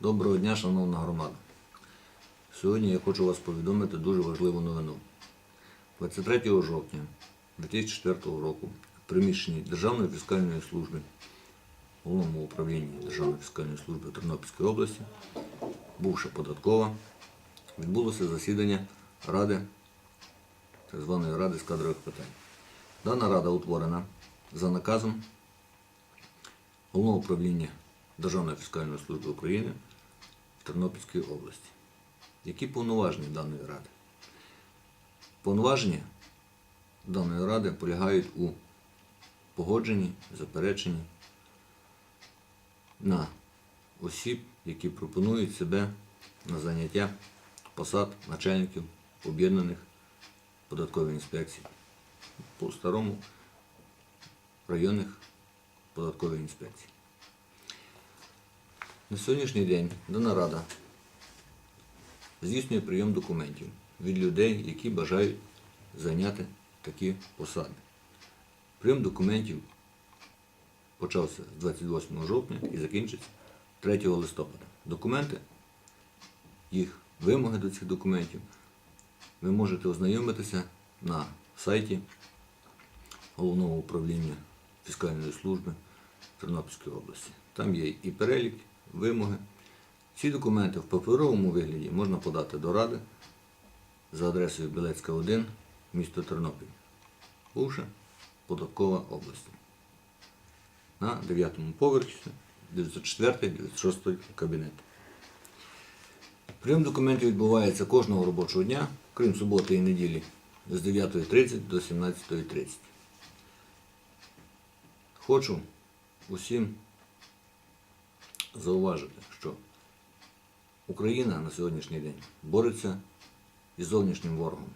Доброго дня, шановна громада. Сьогодні я хочу вас повідомити дуже важливу новину. 23 жовтня 2004 року в приміщенні Державної фіскальної служби Головному управлінні Державної фіскальної служби Тернопільської області, бувша податкова, відбулося засідання Ради, так званої Ради з кадрових питань. Дана рада утворена за наказом Головного управління Державної фіскальної служби України в Тернопільській області. Які повноваження даної ради? Повноваження даної ради полягають у погодженні, запереченні на осіб, які пропонують себе на заняття посад начальників об'єднаних податкових інспекцій по старому районних податкових інспекцій. На сьогоднішній день дана рада здійснює прийом документів від людей, які бажають зайняти такі посади. Прийом документів почався 28 жовтня і закінчиться 3 листопада. Документи, їх вимоги до цих документів ви можете ознайомитися на сайті Головного управління фіскальної служби Тернопільської області. Там є і перелік, вимоги. Ці документи в паперовому вигляді можна подати до Ради за адресою Білецька 1, місто Тернопіль, бувша податкова область. На 9 поверсі 904-96 кабінет. Прийом документів відбувається кожного робочого дня, крім суботи і неділі, з 9.30 до 17.30. Хочу усім зауважити, що Україна на сьогоднішній день бореться із зовнішнім ворогом.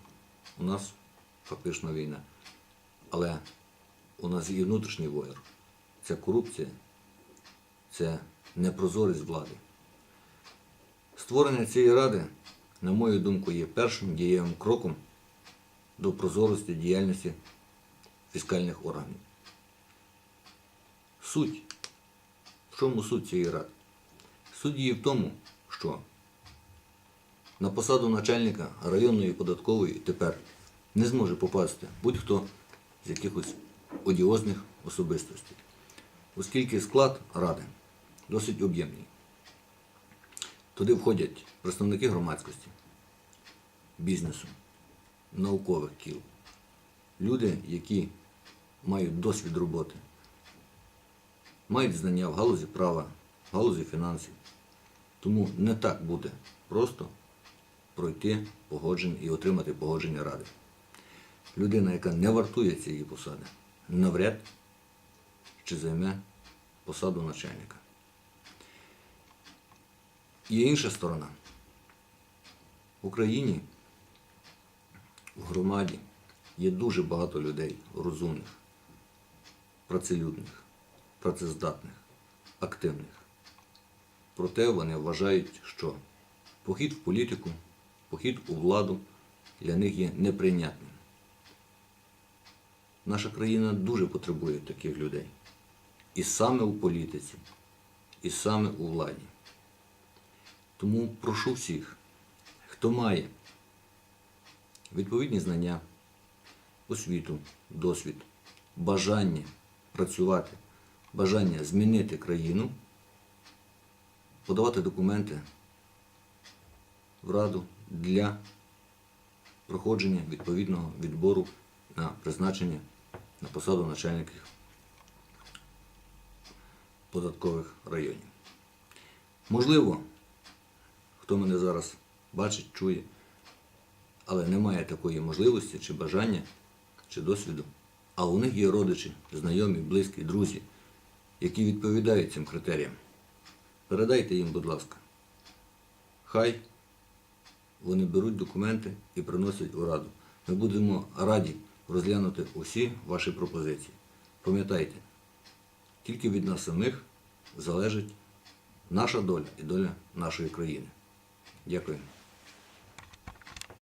У нас фактично війна. Але у нас є внутрішній ворог. Це корупція, це непрозорість влади. Створення цієї ради, на мою думку, є першим дієвим кроком до прозорості діяльності фіскальних органів. Суть. В чому суть цієї ради? Суть її в тому, що на посаду начальника районної податкової тепер не зможе попасти будь-хто з якихось одіозних особистостей, оскільки склад ради досить об'ємний. Туди входять представники громадськості, бізнесу, наукових кіл, люди, які мають досвід роботи, мають знання в галузі права, в галузі фінансів. Тому не так буде просто пройти погодження і отримати погодження ради. Людина, яка не вартує цієї посади, навряд чи займе посаду начальника. Є інша сторона. В Україні, в громаді є дуже багато людей розумних, працелюдних, працездатних, активних. Проте вони вважають, що похід в політику, похід у владу для них є неприйнятним. Наша країна дуже потребує таких людей. І саме у політиці, і саме у владі. Тому прошу всіх, хто має відповідні знання, освіту, досвід, бажання працювати, бажання змінити країну, подавати документи в Раду для проходження відповідного відбору на призначення на посаду начальників податкових районів. Можливо, хто мене зараз бачить, чує, але немає такої можливості чи бажання, чи досвіду. А у них є родичі, знайомі, близькі, друзі, які відповідають цим критеріям. Передайте їм, будь ласка. Хай вони беруть документи і приносять у раду. Ми будемо раді розглянути усі ваші пропозиції. Пам'ятайте, тільки від нас самих залежить наша доля і доля нашої країни. Дякую.